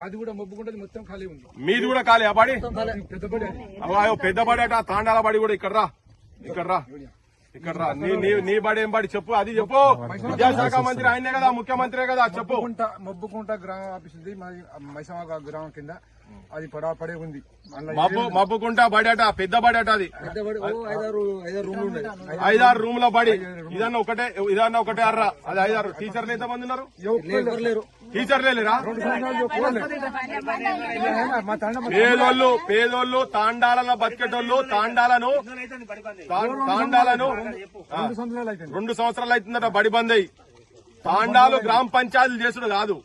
అది కూడా మొబ్బుకుంటది మొత్తం ఖాళీ ఉంది. మీది కూడా ఖాళీ ఆ బడి? పెద్దపడి అయ్యో అట తాండాల బడి కూడా ఇక్కడ రా. ఇక్కడ రా. ఇక్కడ రా. నీ నీ నీ బడి ఏం బడి? చెప్పు అది చెప్పు. విద్యాశాఖ మంత్రి ఆయనే కదా ముఖ్యమంత్రే కదా చెప్పు. మొబ్బుకుంట గ్రామ ఆఫీస్ ఉంది మాది మైసమ గ్రామం కింద. అది పడా పడే ఉంది మబ్బు మబ్బుకుంటా బడి అట పెద్ద బడి అట అది. పెద్దబడి ఐదారు రూమ్లు ఉన్నాయి. ఐదారు రూమ్లో బడి ఇదన్నా ఒకటే ఇదన్నా ఒకటే అర్రా. అది ఐదారు. టీచర్లు ఎంత మంది ఉన్నారు టీచర్లే లేరా? పేదోళ్ళు పేదోళ్ళు తాండాలలో బతికేటోళ్ళు తాండాలను తాండాలను రెండు సంవత్సరాలు అవుతుందట బడి బంద్. అయ్యి తాండాలు గ్రామ పంచాయతీలు చేసుడు కాదు.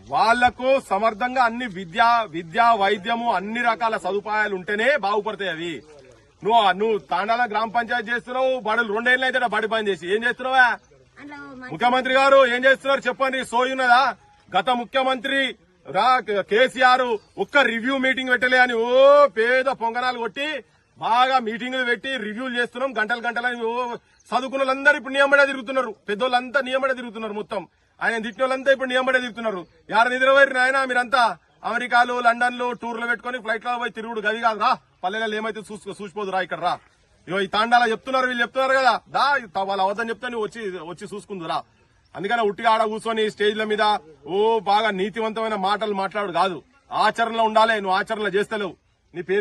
వాళ్ళకు సమర్థంగా అన్ని విద్య విద్యా వైద్యము అన్ని రకాల సదుపాయాలు ఉంటేనే బాగుపడతాయి అవి. నువ్వు నువ్వు తాండాల గ్రామ పంచాయతీ చేస్తున్నావు బడులు రెండేళ్ళు అయితే బడి బంద్ చేసి. ఏం చేస్తున్నావా? ముఖ్యమంత్రి గారు ఏం చేస్తున్నారు చెప్పండి సోయి ఉన్నదా? గత ముఖ్యమంత్రి రా కేసీఆర్ ఒక్క రివ్యూ మీటింగ్ పెట్టలే అని ఓ పేద పొంగనాలు కొట్టి బాగా మీటింగులు పెట్టి రివ్యూలు చేస్తున్నాం గంటలు గంటలని చదువుకున్న వాళ్ళందరూ ఇప్పుడు నియమడే తిరుగుతున్నారు. పెద్దోళ్ళంతా నియమడే తిరుగుతున్నారు మొత్తం. ఆయన తిట్టిన వాళ్ళంతా ఇప్పుడు నియమడే తిరుగుతున్నారు. యార నిద్రపోయి నాయన? మీరంతా అమెరికాలు లండన్లు టూర్లు పెట్టుకుని ఫ్లైట్లో పోయి తిరుగుడు గది కాదు రా పల్లెలలో ఏమైతే చూసుకో చూసిపోదు రా ఇక్కడ రా. ఇగో ఈ తాండాల చెప్తున్నారు వీళ్ళు చెప్తున్నారు కదా. దా వాళ్ళ వాళ్ళు అవద్దని చెప్తే నువ్వు వచ్చి వచ్చి చూసుకుందురా. అందుకని ఉట్టిగా ఆడ కూర్చొని స్టేజ్ల మీద ఓ బాగా నీతివంతమైన మాటలు మాట్లాడు కాదు. ఆచరణలో ఉండాలి నువ్వు ఆచరణలో చేస్తలేవు. నీ పేరు